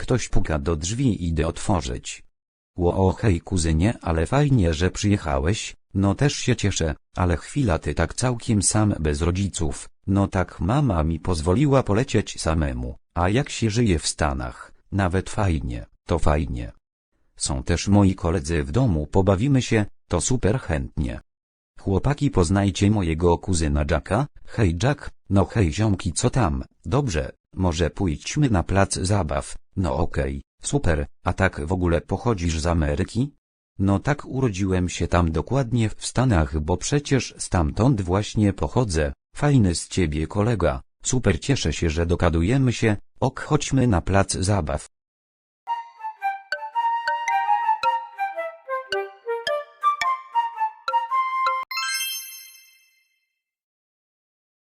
ktoś puka do drzwi idę otworzyć. Ło hej kuzynie, ale fajnie, że przyjechałeś, no też się cieszę, ale chwila ty tak całkiem sam bez rodziców, no tak mama mi pozwoliła polecieć samemu, a jak się żyje w Stanach, nawet fajnie, to fajnie. Są też moi koledzy w domu, pobawimy się, to super chętnie. Chłopaki poznajcie mojego kuzyna Jacka, hej Jack, no hej ziomki co tam, dobrze, może pójdźmy na plac zabaw, no okej, super, a tak w ogóle pochodzisz z Ameryki? No tak urodziłem się tam dokładnie w Stanach, bo przecież stamtąd właśnie pochodzę, fajny z ciebie kolega, super cieszę się, że dokadujemy się, ok chodźmy na plac zabaw,